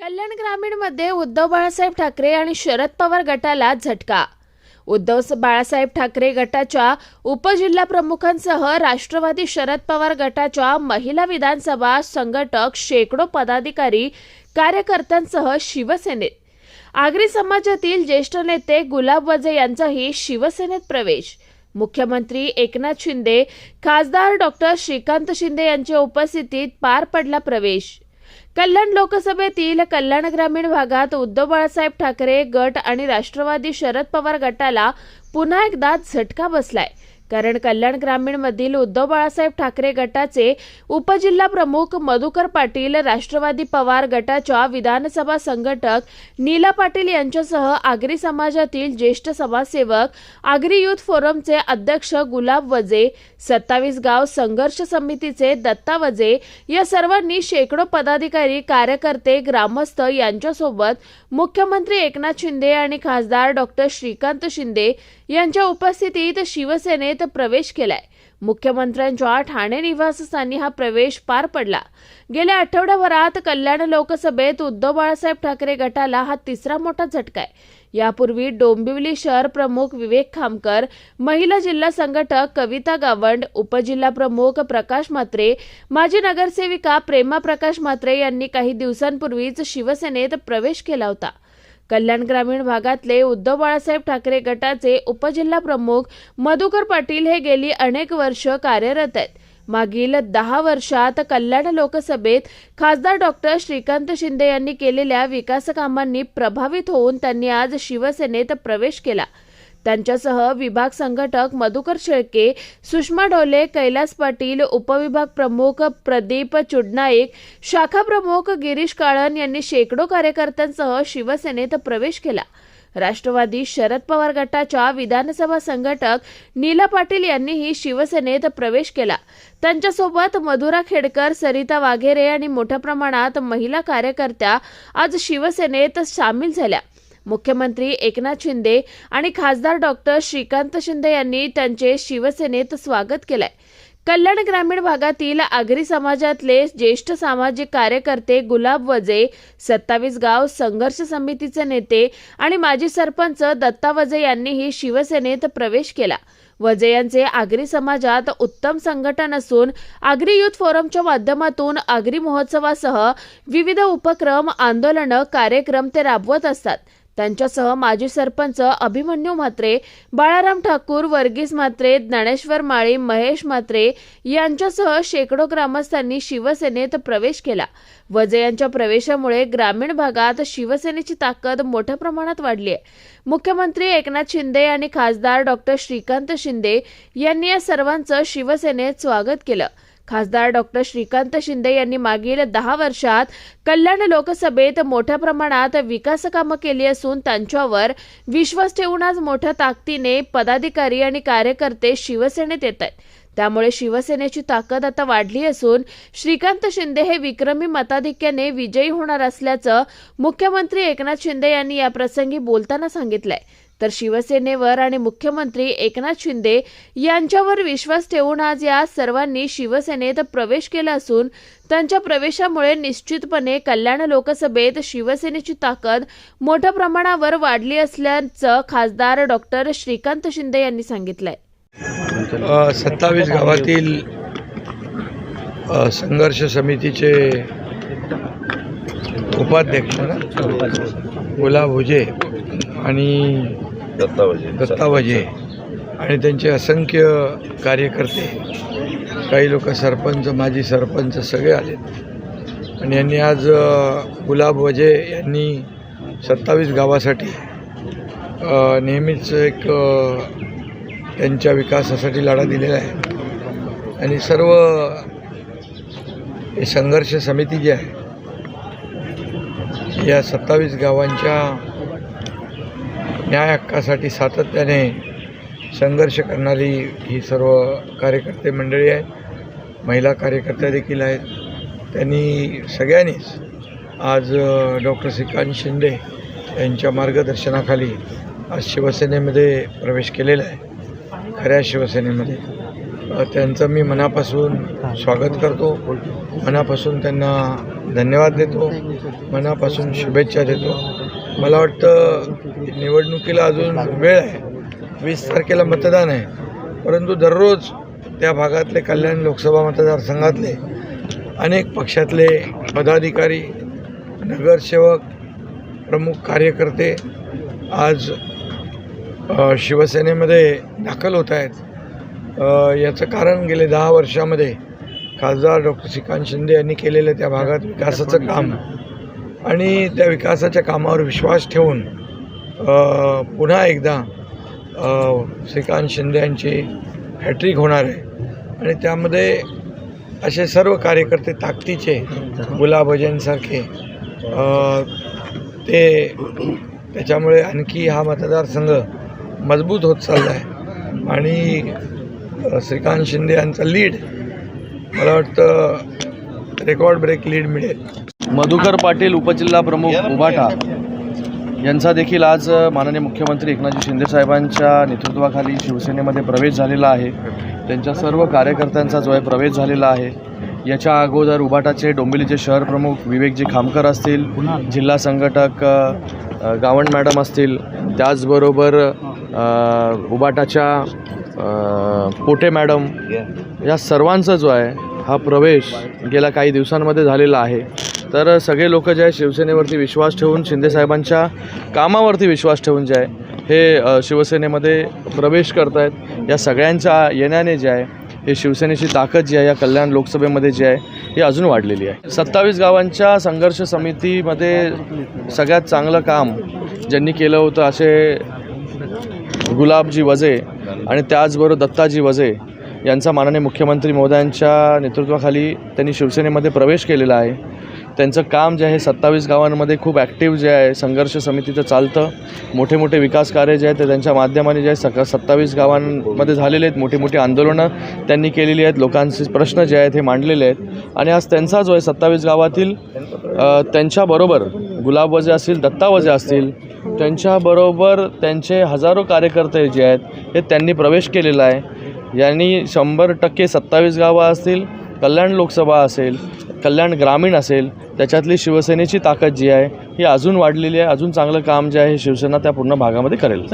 कल्याण ग्रामीणमध्ये उद्धव बाळासाहेब ठाकरे आणि शरद पवार गटाला झटका. उद्धव बाळासाहेब ठाकरे गटाच्या उपजिल्हाप्रमुखांसह राष्ट्रवादी शरद पवार गटाच्या महिला विधानसभा संघटक शेकडो पदाधिकारी कार्यकर्त्यांसह शिवसेनेत. आगरी समाजातील ज्येष्ठ नेते गुलाब वजे यांचाही शिवसेनेत प्रवेश. मुख्यमंत्री एकनाथ शिंदे खासदार डॉक्टर श्रीकांत शिंदे यांच्या उपस्थितीत पार पडला प्रवेश. कल्याण लोकसभेतील कल्याण ग्रामीण भागात उद्धव बाळासाहेब ठाकरे गट आणि राष्ट्रवादी शरद पवार गटाला पुन्हा एकदा झटका बसलाय. कारण कल्याण ग्रामीणमधील उद्धव बाळासाहेब ठाकरे गटाचे उपजिल्हा प्रमुख मधुकर पाटील राष्ट्रवादी पवार गटाच्या विधानसभा संघटक नीला पाटील यांच्यासह आगरी समाजातील ज्येष्ठ समाजसेवक आगरी युथ फोरमचे अध्यक्ष गुलाब वजे सत्तावीस गाव संघर्ष समितीचे दत्ता वजे या सर्वांनी शेकडो पदाधिकारी कार्यकर्ते ग्रामस्थ यांच्यासोबत मुख्यमंत्री एकनाथ शिंदे आणि खासदार डॉक्टर श्रीकांत शिंदे यांच्या उपस्थितीत शिवसेनेत प्रवेश केलाय. मुख्यमंत्र्यांच्या ठाणे निवासस्थानी हा प्रवेश पार पडला. गेल्या आठवड्याभरात कल्याण लोकसभेत उद्धव बाळासाहेब ठाकरे गटाला हा तिसरा मोठा झटका आहे. यापूर्वी डोंबिवली शहर प्रमुख विवेक खामकर महिला जिल्हा संघटक कविता गावंड उपजिल्हा प्रमुख प्रकाश म्हात्रे माजी नगरसेविका प्रेमा प्रकाश म्हात्रे यांनी काही दिवसांपूर्वीच शिवसेनेत प्रवेश केला होता. कल्याण ग्रामीण भागातले उद्धव बाळासाहेब ठाकरे गटाचे उपजिल्हा प्रमुख मधुकर पाटील हे गेली अनेक वर्ष कार्यरत आहेत. मागील दहा वर्षात कल्याण लोकसभेत खासदार डॉक्टर श्रीकांत शिंदे यांनी केलेल्या विकासकामांनी प्रभावित होऊन त्यांनी आज शिवसेनेत प्रवेश केला. त्यांच्यासह विभाग संघटक मधुकर शेळके सुषमा ढोले कैलास पाटील उपविभाग प्रमुख प्रदीप चुडनाईक शाखा प्रमुख गिरीश काळन यांनी शेकडो कार्यकर्त्यांसह शिवसेनेत प्रवेश केला. राष्ट्रवादी शरद पवार गटाच्या विधानसभा संघटक नीला पाटील यांनीही शिवसेनेत प्रवेश केला. त्यांच्यासोबत मधुरा खेडकर सरिता वाघेरे आणि मोठ्या प्रमाणात महिला कार्यकर्त्या आज शिवसेनेत सामील झाल्या. मुख्यमंत्री एकनाथ शिंदे आणि खासदार डॉक्टर श्रीकांत शिंदे यांनी त्यांचे शिवसेनेत स्वागत केलंय. कल्याण ग्रामीण भागातील आगरी समाजातले ज्येष्ठ सामाजिक कार्यकर्ते गुलाब वजे सत्तावीस गाव संघर्ष समितीचे नेते आणि माजी सरपंच दत्ता वजे यांनीही शिवसेनेत प्रवेश केला. वजे यांचे आगरी समाजात उत्तम संघटन असून आगरी युथ फोरमच्या माध्यमातून आगरी महोत्सवासह विविध उपक्रम आंदोलनं कार्यक्रम ते राबवत असतात. त्यांच्यासह माजी सरपंच अभिमन्यू म्हात्रे बाळाराम ठाकूर वर्गीस म्हात्रे ज्ञानेश्वर माळी महेश म्हात्रे यांच्यासह शेकडो ग्रामस्थांनी शिवसेनेत प्रवेश केला. वजे यांच्या प्रवेशामुळे ग्रामीण भागात शिवसेनेची ताकद मोठ्या प्रमाणात वाढली आहे. मुख्यमंत्री एकनाथ शिंदे आणि खासदार डॉक्टर श्रीकांत शिंदे यांनी या सर्वांचं शिवसेनेत स्वागत केलं. खासदार डॉक्टर श्रीकांत शिंदे यांनी मागील दहा वर्षात कल्याण लोकसभेत मोठ्या प्रमाणात विकास कामं केली असून त्यांच्यावर विश्वास ठेवून आज मोठ्या ताकदीने पदाधिकारी आणि कार्यकर्ते शिवसेनेत येत आहेत. त्यामुळे शिवसेनेची ताकद आता वाढली असून श्रीकांत शिंदे हे विक्रमी मताधिक्याने विजयी होणार असल्याचं मुख्यमंत्री एकनाथ शिंदे यांनी याप्रसंगी बोलताना सांगितलंय. तर शिवसेनेवर आणि मुख्यमंत्री एकनाथ शिंदे यांच्यावर विश्वास ठेवून आज या सर्वांनी शिवसेनेत प्रवेश केला असून त्यांच्या प्रवेशामुळे निश्चितपणे कल्याण लोकसभेत शिवसेनेची ताकद मोठ्या प्रमाणावर वाढली असल्याचं खासदार डॉक्टर श्रीकांत शिंदे यांनी सांगितलंय. सत्तावीस गावातील संघर्ष समितीचे उपाध्यक्ष ना? गुलाब हुजे आणि दत्ता वजे आणि त्यांचे असंख्य कार्यकर्ते काही लोक सरपंच माजी सरपंच सगळे आलेत. आणि यांनी आज गुलाब वजे यांनी सत्तावीस गावासाठी नेहमीच एक त्यांच्या विकासासाठी लढा दिलेला आहे. आणि सर्व हे संघर्ष समिती जी आहे या सत्तावीस गावांच्या न्याय हक्कासाठी सातत्याने संघर्ष करणारी ही सर्व कार्यकर्ते मंडळी आहेत महिला कार्यकर्त्या देखील आहेत. त्यांनी सगळ्यांनीच आज डॉक्टर श्रीकांत शिंदे यांच्या मार्गदर्शनाखाली आज शिवसेनेमध्ये प्रवेश केलेला आहे. खऱ्या शिवसेनेमध्ये. त्यांचं मी मनापासून स्वागत करतो. मनापासून त्यांना धन्यवाद देतो. मनापासून शुभेच्छा देतो. मला वाटतं निवडणुकीला अजून वेळ आहे. वीस तारखेला मतदान आहे. परंतु दररोज त्या भागातले कल्याण लोकसभा मतदारसंघातले अनेक पक्षातले पदाधिकारी नगरसेवक प्रमुख कार्यकर्ते आज शिवसेनेमध्ये दाखल होत आहेत. याचं कारण गेले दहा वर्षामध्ये खासदार डॉक्टर श्रीकांत शिंदे यांनी केलेलं त्या भागात विकासाचं काम आणि त्या विकासाच्या कामावर विश्वास ठेवून पुन्हा एकदा श्रीकांत शिंदे यांची हॅट्रिक होणार आहे. आणि त्यामध्ये असे सर्व कार्यकर्ते ताकदीचे गुलाबजनसारखे ते त्याच्यामुळे आणखी हा मतदारसंघ मजबूत होत चालला आहे आणि श्रीकांत शिंदे यांचा लीड मला वाटतं रेकॉर्ड ब्रेक लीड मिळेल. मधुकर पाटील उपजिल्हा प्रमुख उभाटा यांचा देखील आज माननीय मुख्यमंत्री एकनाथजी शिंदेसाहेबांच्या नेतृत्वाखाली शिवसेनेमध्ये प्रवेश झालेला आहे. त्यांच्या सर्व कार्यकर्त्यांचा जो आहे प्रवेश झालेला आहे. याच्या अगोदर उभाटाचे डोंबिवलीचे शहर प्रमुख विवेकजी खामकर असतील जिल्हा संघटक गावण मॅडम असतील. त्याचबरोबर उबाटाच्या पोटे मॅडम या सर्वांचा जो आहे हा प्रवेश गेल्या काही दिवसांमध्ये झालेला आहे. तर सगळे लोक जे आहे शिवसेनेवरती विश्वास ठेवून शिंदेसाहेबांच्या कामावरती विश्वास ठेवून जे आहे हे शिवसेनेमध्ये प्रवेश करत आहेत या सगळ्यांच्या येण्याने जे आहे हे शिवसेनेची ताकद जी आहे या कल्याण लोकसभेमध्ये जी आहे ही अजून वाढलेली आहे. सत्तावीस गावांच्या संघर्ष समितीमध्ये सगळ्यात चांगलं काम ज्यांनी केलं होतं असे गुलाबजी वजे आणि त्याचबरोबर दत्ताजी वजे यांचा माननीय मुख्यमंत्री महोदयांच्या नेतृत्वाखाली त्यांनी शिवसेनेमध्ये प्रवेश केलेला आहे. त्यांचं काम जे आहे सत्तावीस गावांमध्ये खूप ॲक्टिव्ह जे आहे संघर्ष समितीचं चालतं. मोठे मोठे विकास कार्य जे आहे ते त्यांच्या माध्यमाने जे आहे सक सत्तावीस गावांमध्ये झालेले आहेत. मोठी मोठी आंदोलनं त्यांनी केलेली आहेत. लोकांचे प्रश्न जे आहेत हे मांडलेले आहेत. आणि आज त्यांचा जो आहे सत्तावीस गावातील त्यांच्याबरोबर गुलाबवजे असतील दत्तावजे असतील त्यांच्याबरोबर त्यांचे हजारो कार्यकर्ते जे आहेत हे त्यांनी प्रवेश केलेला आहे. यांनी शंभर टक्के सत्तावीस गावं असतील कल्याण लोकसभा असेल कल्याण ग्रामीण असेल त्याच्यातली शिवसेनेची ताकद जी आहे ही अजून वाढलेली आहे. अजून चांगलं काम जे आहे शिवसेना त्या पूर्ण भागामध्ये करेल.